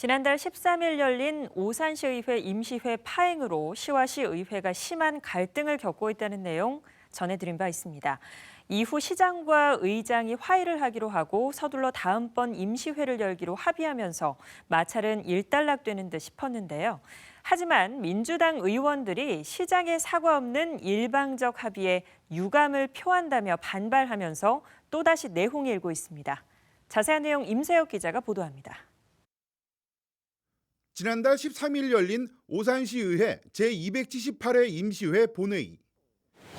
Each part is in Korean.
지난달 13일 열린 오산시의회 임시회 파행으로 시와 시의회가 심한 갈등을 겪고 있다는 내용 전해드린 바 있습니다. 이후 시장과 의장이 화해를 하기로 하고 서둘러 다음번 임시회를 열기로 합의하면서 마찰은 일단락되는 듯 싶었는데요. 하지만 민주당 의원들이 시장의 사과 없는 일방적 합의에 유감을 표한다며 반발하면서 또다시 내홍이 일고 있습니다. 자세한 내용 임세혁 기자가 보도합니다. 지난달 13일 열린 오산시의회 제278회 임시회 본회의.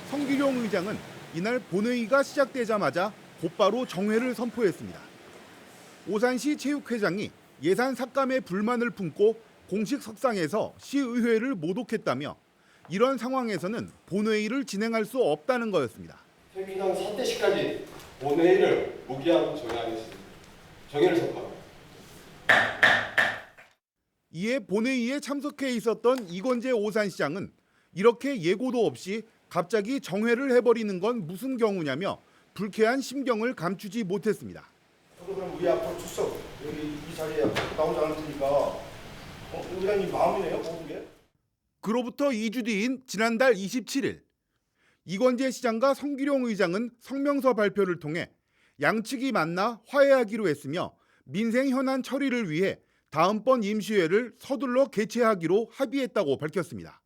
성기룡 의장은 이날 본회의가 시작되자마자 곧바로 정회를 선포했습니다. 오산시 체육회장이 예산 삭감에 불만을 품고 공식 석상에서 시의회를 모독했다며 이런 상황에서는 본회의를 진행할 수 없다는 거였습니다. 새누리당 사퇴 시까지 본회의를 무기한 정회하겠습니다. 정회를 선포합니다. 이에 본회의에 참석해 있었던 이건재 오산시장은 이렇게 예고도 없이 갑자기 정회를 해버리는 건 무슨 경우냐며 불쾌한 심경을 감추지 못했습니다. 저도 그럼 우리 앞으로 출석 여기 이 자리에 나오지 않을 테니까 어, 의장님 마음이네요 모든 게. 그로부터 2주 뒤인 지난달 27일 이건재 시장과 성기룡 의장은 성명서 발표를 통해 양측이 만나 화해하기로 했으며 민생 현안 처리를 위해 다음번 임시회를 서둘러 개최하기로 합의했다고 밝혔습니다.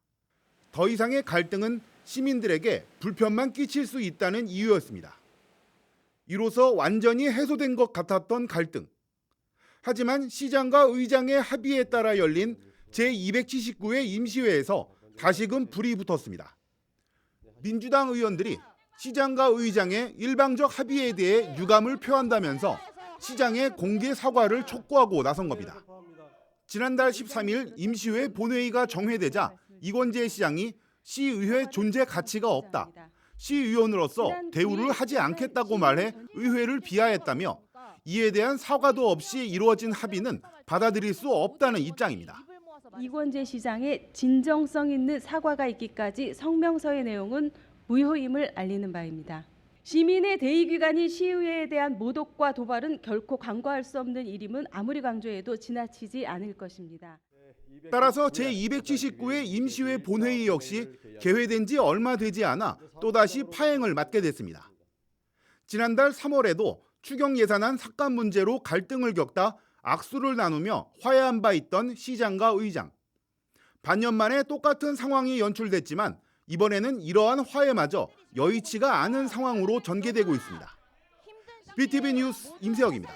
더 이상의 갈등은 시민들에게 불편만 끼칠 수 있다는 이유였습니다. 이로써 완전히 해소된 것 같았던 갈등. 하지만 시장과 의장의 합의에 따라 열린 제279회 임시회에서 다시금 불이 붙었습니다. 민주당 의원들이 시장과 의장의 일방적 합의에 대해 유감을 표한다면서 시장의 공개 사과를 촉구하고 나선 겁니다. 지난달 13일 임시회 본회의가 정회되자 이건재 시장이 시의회 존재 가치가 없다. 시의원으로서 대우를 하지 않겠다고 말해 의회를 비하했다며 이에 대한 사과도 없이 이루어진 합의는 받아들일 수 없다는 입장입니다. 이권재 시장의 진정성 있는 사과가 있기까지 성명서의 내용은 무효임을 알리는 바입니다. 시민의 대의기관인 시의회에 대한 모독과 도발은 결코 간과할 수 없는 일임은 아무리 강조해도 지나치지 않을 것입니다. 따라서 제279회 임시회 본회의 역시 개회된 지 얼마 되지 않아 또다시 파행을 맞게 됐습니다. 지난달 3월에도 추경 예산안 삭감 문제로 갈등을 겪다 악수를 나누며 화해한 바 있던 시장과 의장. 반년 만에 똑같은 상황이 연출됐지만 이번에는 이러한 화해마저 여의치가 않은 상황으로 전개되고 있습니다. BTV 뉴스 임세혁입니다.